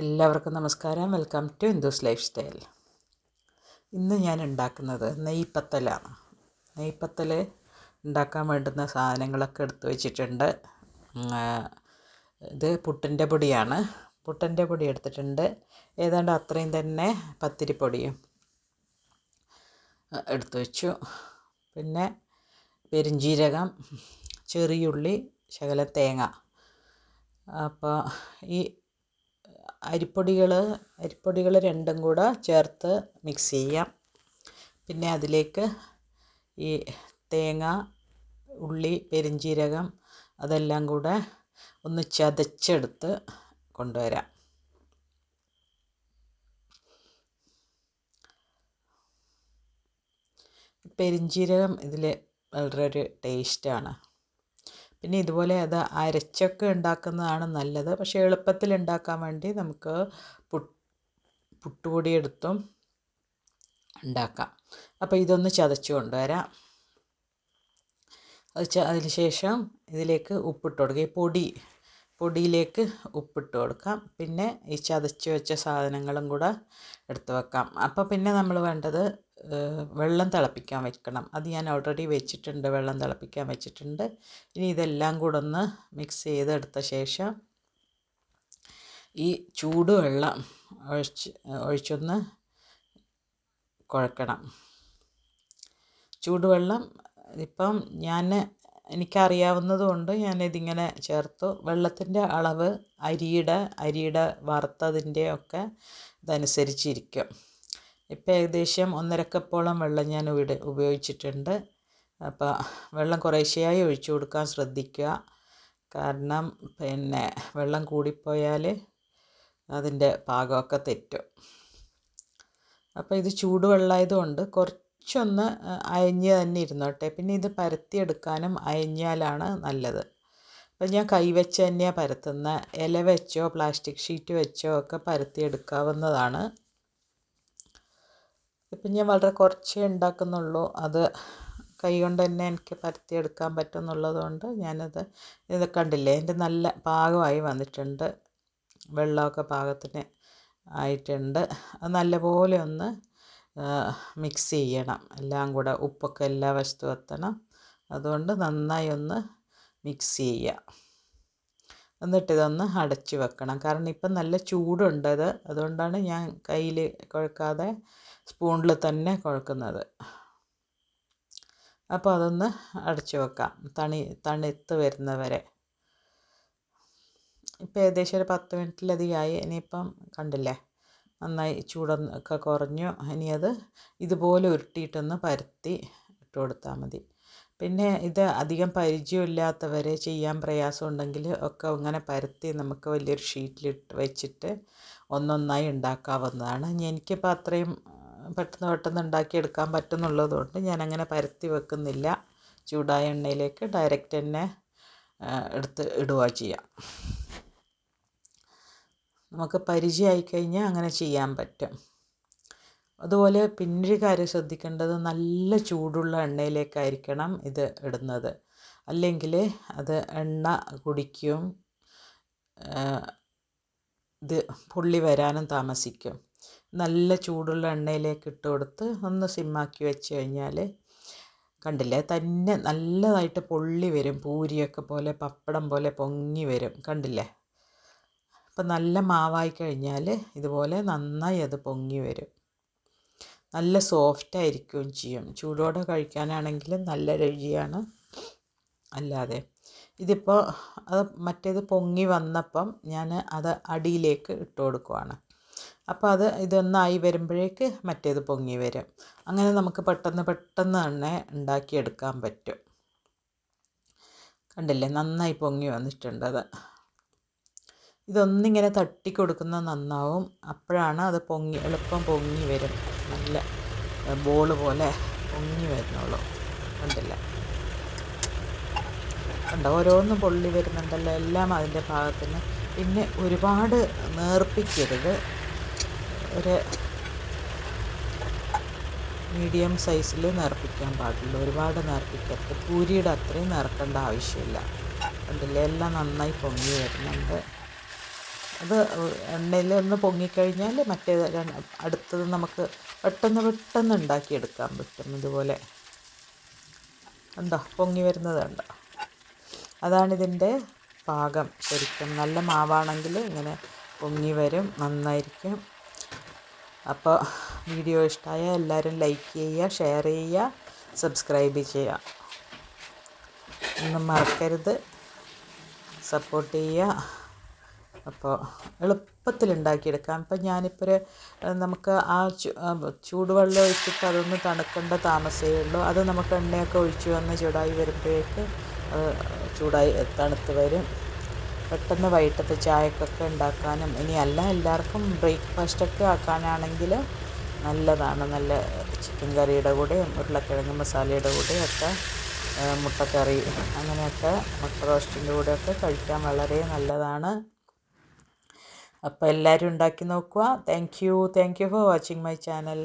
എല്ലാവർക്കും നമസ്കാരം. Welcome to Hindus life style ഇന്ന് ഞാൻ ഉണ്ടാക്കുന്നത് നെയ്പ്പത്തലാണ് നെയ്പ്പത്തൽ ഉണ്ടാക്കാൻ വേണ്ടുന്ന സാധനങ്ങളൊക്കെ എടുത്ത് വെച്ചിട്ടുണ്ട്. ഇത് പുട്ടിന്റെ പൊടിയാണ്. പുട്ടിന്റെ പൊടി എടുത്തിട്ടുണ്ട്. ഏതാണ്ട് അത്രയും തന്നെ പത്തിരിപ്പൊടിയും എടുത്തു വെച്ചു. പിന്നെ പെരിഞ്ജീരകം ചെറിയുള്ളി ശകല തേങ്ങ. അപ്പോൾ ഈ അരിപ്പൊടികൾ അരിപ്പൊടികൾ രണ്ടും കൂടെ ചേർത്ത് മിക്സ് ചെയ്യാം. പിന്നെ അതിലേക്ക് ഈ തേങ്ങ ഉള്ളി പെരിഞ്ജീരകം അതെല്ലാം കൂടെ ഒന്ന് ചതച്ചെടുത്ത് കൊണ്ടുവരാം. പെരിഞ്ജീരകം ഇതിൽ വളരെ ടേസ്റ്റാണ് പിന്നെ ഇതുപോലെ അത് അരച്ചൊക്കെ ഉണ്ടാക്കുന്നതാണ് നല്ലത്. പക്ഷേ എളുപ്പത്തിൽ ഉണ്ടാക്കാൻ വേണ്ടി നമുക്ക് പുട്ടുപൊടി എടുത്തും ഉണ്ടാക്കാം. അപ്പോൾ ഇതൊന്ന് ചതച്ച് കൊണ്ടുവരാം. അത് അതിന് ശേഷം ഇതിലേക്ക് ഉപ്പിട്ട് കൊടുക്കുക ഈ പൊടി പൊടിയിലേക്ക് ഉപ്പിട്ട് കൊടുക്കാം. പിന്നെ ഈ ചതച്ച് വെച്ച സാധനങ്ങളും കൂടെ എടുത്ത് വെക്കാം. അപ്പോൾ പിന്നെ നമ്മൾ വേണ്ടത് വെള്ളം തിളപ്പിക്കാൻ വെക്കണം. അത് ഞാൻ ഓൾറെഡി വെച്ചിട്ടുണ്ട്. വെള്ളം തിളപ്പിക്കാൻ വെച്ചിട്ടുണ്ട്. ഇനി ഇതെല്ലാം കൂടെ ഒന്ന് മിക്സ് ചെയ്തെടുത്ത ശേഷം ഈ ചൂടുവെള്ളം ഒഴിച്ച് ഒഴിച്ചൊന്ന് കുഴക്കണം. ചൂടുവെള്ളം ഇപ്പം ഞാൻ എനിക്കറിയാവുന്നതുകൊണ്ട് ഞാനിതിങ്ങനെ ചേർത്തു. വെള്ളത്തിന്റെ അളവ് അരിയുടെ അരിയുടെ വറുത്തതിന്റെ ഒക്കെ ഇതനുസരിച്ചിരിക്കും. ഇപ്പം ഏകദേശം ഒന്നര കപ്പോളം വെള്ളം ഞാൻ ഇവിടെ ഉപയോഗിച്ചിട്ടുണ്ട്. അപ്പോൾ വെള്ളം കുറേശ്ശെയായി ഒഴിച്ചു കൊടുക്കാൻ ശ്രദ്ധിക്കുക. കാരണം പിന്നെ വെള്ളം കൂടിപ്പോയാൽ അതിന്റെ പാകമൊക്കെ തെറ്റും. അപ്പോൾ ഇത് ചൂടുവെള്ളമായതുകൊണ്ട് കുറച്ചൊന്ന് അയഞ്ഞ് തന്നെ ഇരുന്നോട്ടെ. പിന്നെ ഇത് പരത്തിയെടുക്കാനും അയഞ്ഞാലാണ് നല്ലത്. അപ്പം ഞാൻ കൈവച്ച് തന്നെയാണ് പരത്തുന്നത്. ഇല വെച്ചോ പ്ലാസ്റ്റിക് ഷീറ്റ് വെച്ചോ ഒക്കെ പരത്തിയെടുക്കാവുന്നതാണ്. ഇപ്പം ഞാൻ വളരെ കുറച്ചേ ഉണ്ടാക്കുന്നുള്ളൂ. അത് കൈകൊണ്ട് തന്നെ എനിക്ക് പരത്തിയെടുക്കാൻ പറ്റുമെന്നുള്ളത് കൊണ്ട് ഞാനത് ഇത് കണ്ടില്ലേ എന്റെ നല്ല പാകമായി വന്നിട്ടുണ്ട്. വെള്ളമൊക്കെ പാകത്തിന് ആയിട്ടുണ്ട്. അത് നല്ലപോലെ ഒന്ന് മിക്സ് ചെയ്യണം. എല്ലാം കൂടെ ഉപ്പൊക്കെ എല്ലാ വശത്തും എത്തണം. അതുകൊണ്ട് നന്നായി ഒന്ന് മിക്സ് ചെയ്യുക. എന്നിട്ട് ഇതൊന്ന് അടച്ച് വെക്കണം. കാരണം ഇപ്പം നല്ല ചൂടുണ്ട് അത് അതുകൊണ്ടാണ് ഞാൻ കയ്യിൽ കുഴക്കാതെ സ്പൂണിൽ തന്നെ കുഴക്കുന്നത്. അപ്പോൾ അതൊന്ന് അടച്ചു വെക്കാം. തണി തണുത്ത് വരുന്നവരെ. ഇപ്പോൾ ഏകദേശം ഒരു പത്ത് മിനിറ്റിലധികമായി. ഇനിയിപ്പം കണ്ടില്ലേ? നന്നായി ചൂടൊക്കെ കുറഞ്ഞു. ഇനി അത് ഇതുപോലെ ഉരുട്ടിയിട്ടൊന്ന് പരത്തി ഇട്ട് കൊടുത്താൽ മതി. പിന്നെ ഇത് അധികം പരിചയമില്ലാത്തവരെ ചെയ്യാൻ പ്രയാസമുണ്ടെങ്കിൽ ഒക്കെ ഇങ്ങനെ പരത്തി നമുക്ക് വലിയൊരു ഷീറ്റിലിട്ട് വെച്ചിട്ട് ഒന്നൊന്നായി ഉണ്ടാക്കാവുന്നതാണ്. എനിക്കിപ്പോൾ അത്രയും പെട്ടെന്ന് പെട്ടെന്ന് ഉണ്ടാക്കിയെടുക്കാൻ പറ്റുന്നുള്ളത് കൊണ്ട് ഞാൻ അങ്ങനെ പരത്തി വെക്കുന്നില്ല. ചൂടായ എണ്ണയിലേക്ക് ഡയറക്റ്റ് തന്നെ എടുത്ത് ഇടുക ചെയ്യാം. നമുക്ക് പരിചയമായി കഴിഞ്ഞാൽ അങ്ങനെ ചെയ്യാൻ പറ്റും. അതുപോലെ പിന്നൊരു കാര്യം ശ്രദ്ധിക്കേണ്ടത് നല്ല ചൂടുള്ള എണ്ണയിലേക്കായിരിക്കണം ഇത് ഇടുന്നത്. അല്ലെങ്കിൽ അത് എണ്ണ കുടിക്കും ഇത് പൊള്ളി വരാനും താമസിക്കും. നല്ല ചൂടുള്ള എണ്ണയിലേക്ക് ഇട്ട് കൊടുത്ത് ഒന്ന് സിമ്മാക്കി വെച്ച് കഴിഞ്ഞാൽ കണ്ടില്ലേ? തന്നെ നല്ലതായിട്ട് പൊള്ളി വരും. പൂരിയൊക്കെ പോലെ പപ്പടം പോലെ പൊങ്ങി വരും. കണ്ടില്ലേ? അപ്പം നല്ല മാവായി കഴിഞ്ഞാൽ ഇതുപോലെ നന്നായി അത് പൊങ്ങി വരും. നല്ല സോഫ്റ്റ് ആയിരിക്കുകയും ചെയ്യും. ചൂടോടെ കഴിക്കാനാണെങ്കിൽ നല്ല രുചിയാണ്. അല്ലാതെ ഇതിപ്പോൾ അത് മറ്റേത് പൊങ്ങി വന്നപ്പം ഞാൻ അത് അടിയിലേക്ക് ഇട്ട് കൊടുക്കുവാണ്. അപ്പോൾ അത് ഇതൊന്നായി വരുമ്പോഴേക്ക് മറ്റേത് പൊങ്ങി വരും. അങ്ങനെ നമുക്ക് പെട്ടെന്ന് പെട്ടെന്ന് തന്നെ ഉണ്ടാക്കിയെടുക്കാൻ പറ്റും. കണ്ടില്ലേ? നന്നായി പൊങ്ങി വന്നിട്ടുണ്ട് അത്. ഇതൊന്നിങ്ങനെ തട്ടി കൊടുക്കുന്നത് നന്നാവും. അപ്പോഴാണ് അത് പൊങ്ങി എളുപ്പം പൊങ്ങി വരും. നല്ല ബോൾ പോലെ പൊങ്ങി വരുന്നുള്ളൂ. കണ്ടില്ല? കണ്ട? ഓരോന്നും പൊള്ളി വരുന്നുണ്ടല്ലോ. എല്ലാം അതിന്റെ ഭാഗത്തിന് പിന്നെ ഒരുപാട് നേർപ്പിക്കരുത്. ഒരു മീഡിയം സൈസിൽ നിറപ്പിക്കാൻ പാടുള്ളൂ ഒരുപാട് നിറപ്പിക്കരുത്. പൂരിയുടെ അത്രയും നിറക്കേണ്ട ആവശ്യമില്ല. കണ്ടില്ലേ? എല്ലാം നന്നായി പൊങ്ങി വരുന്നുണ്ട്. അത് എണ്ണയിൽ ഒന്ന് പൊങ്ങിക്കഴിഞ്ഞാൽ മറ്റേ അടുത്തത് നമുക്ക് പെട്ടെന്ന് പെട്ടെന്ന് ഉണ്ടാക്കിയെടുക്കാൻ പറ്റും. ഇതുപോലെ ഉണ്ടോ പൊങ്ങി വരുന്നത് കണ്ടോ? അതാണിതിന്റെ പാകം. ശരിക്കും നല്ല മാവാണെങ്കിൽ ഇങ്ങനെ പൊങ്ങി വരും. നന്നായിരിക്കും. അപ്പോൾ വീഡിയോ ഇഷ്ടമായ എല്ലാവരും ലൈക്ക് ചെയ്യുക ഷെയർ ചെയ്യുക സബ്സ്ക്രൈബ് ചെയ്യുക. ഒന്നും മറക്കരുത്. സപ്പോർട്ട് ചെയ്യുക. അപ്പോൾ എളുപ്പത്തിൽ ഉണ്ടാക്കിയെടുക്കാം. ഇപ്പം ഞാനിപ്പോൾ ഒരു നമുക്ക് ആ ചൂടുവെള്ളം ഒഴിച്ചിട്ട് അതൊന്ന് തണുക്കേണ്ട താമസമേ ഉള്ളൂ. അത് നമുക്ക് എണ്ണയൊക്കെ ഒഴിച്ച് വന്ന് ചൂടായി വരുമ്പോഴേക്ക് ചൂടായി തണുത്ത് വരും. പെട്ടെന്ന് വൈകിട്ടത്തെ ചായക്കൊക്കെ ഉണ്ടാക്കാനും ഇനി അല്ല എല്ലാവർക്കും ബ്രേക്ക്ഫാസ്റ്റൊക്കെ ആക്കാനാണെങ്കിൽ നല്ലതാണ്. നല്ല ചിക്കൻ കറിയുടെ കൂടെയും ഉരുളക്കിഴങ്ങ് മസാലയുടെ കൂടെയും ഒക്കെ മുട്ടക്കറി അങ്ങനെയൊക്കെ മുട്ട റോസ്റ്റിന്റെ കൂടെയൊക്കെ കഴിക്കാൻ വളരെ നല്ലതാണ്. അപ്പോൾ എല്ലാവരും ഉണ്ടാക്കി നോക്കുക. Thank you thank you for watching my channel